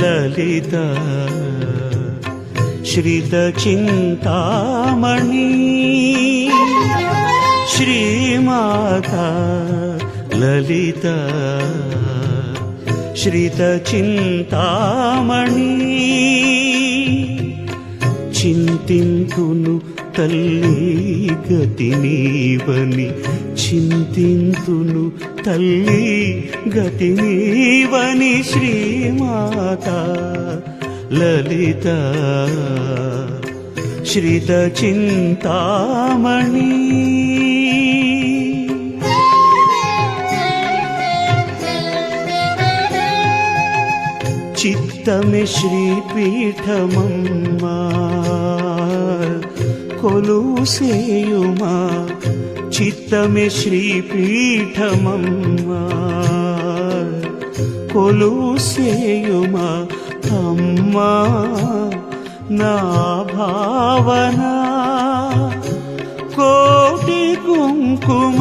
ललित श्रितचिन्तामणि श्रीमाता ललित श्रितचिन्तामणि चिन्तिन्तु तल्ली गति చింతింతును తల్లి గతి నీవని శ్రీమాత లలిత. శ్రిత చింతామణి. చిత్తమి శ్రీపీఠమమ్మా. కొలుసేయుమా? చిత్తమే శ్రీపీఠమమ్మా. కొలుసేయుమా? అమ్మా నా భావన. కోటి కుంకుమార్చన.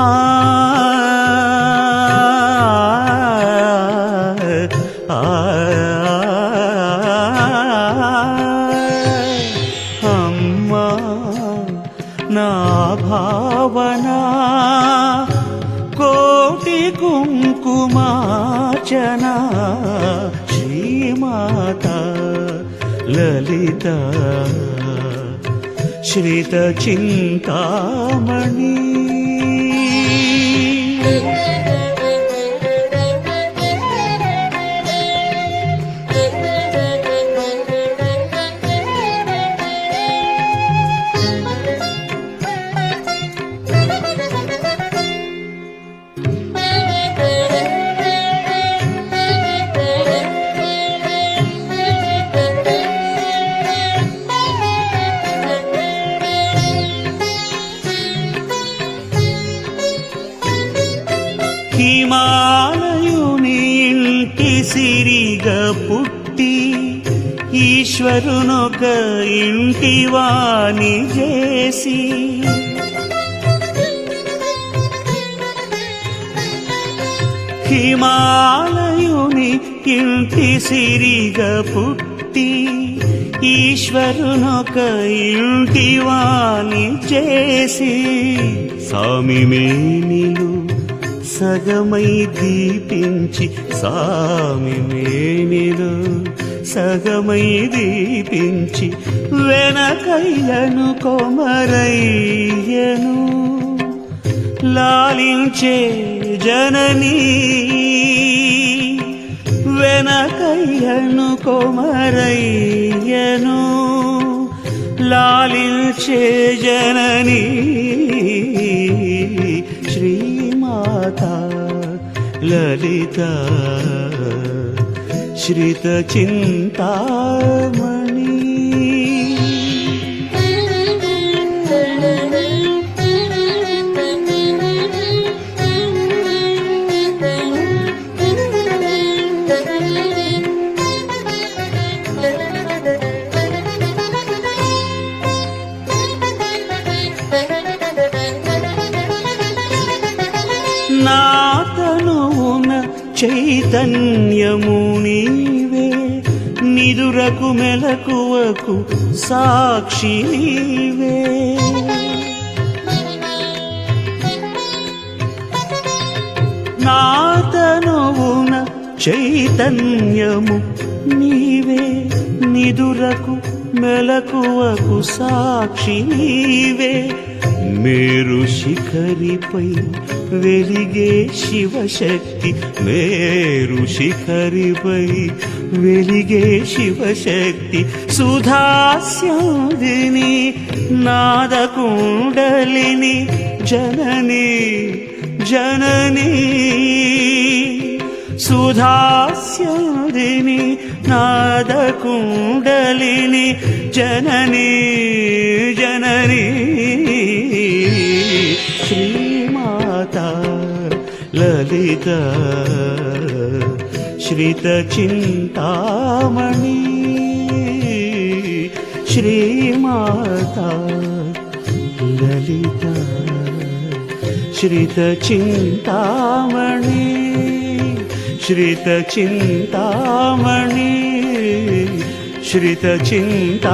ఆ ఆ నా భావన. కోటి కుంకుమాచన శ్రీమాత లలిత. శ్రిత చింతామణి. పుట్టి ఈశ్వరునొక ఇంటి వాణి చేసి హిమాలయుని ఇంటి సిరిగా పుట్టి ఈశ్వరునొక ఇంటి వాణి చేసి స్వామి మేనిలు సగమై దీపించి సామి మేనిలు సగమై దీపించి వెనకయ్యను కొమరయ్యను. లాలించే జననీ వెనకయ్యను కొమరయ్యను. లాలించే జననీ శ్రీ माता ललिता चिन्ता చైతన్యము నీవే నిదురకు మెలకువకు సాక్షి నీవే. నాతనువున చైతన్యము నీవే నిదురకు మెలకువకు సాక్షి నీవే. మేరు శిఖరిపై వెలిగే శివశక్తి. మేరు శిఖరిపై వెలిగే శివశక్తి. సుధాస్యాదిని నాదకుండలిని జనని జననీ. సుధాస్యాదిని నాదకుండలిని జనని జనని. శ్రీమాత లలిత శ్రిత చింతామణి శ్రీమాత లలిత శ్రిత చింతామణి श्रितचिन्तामणि श्रितचिन्तामणि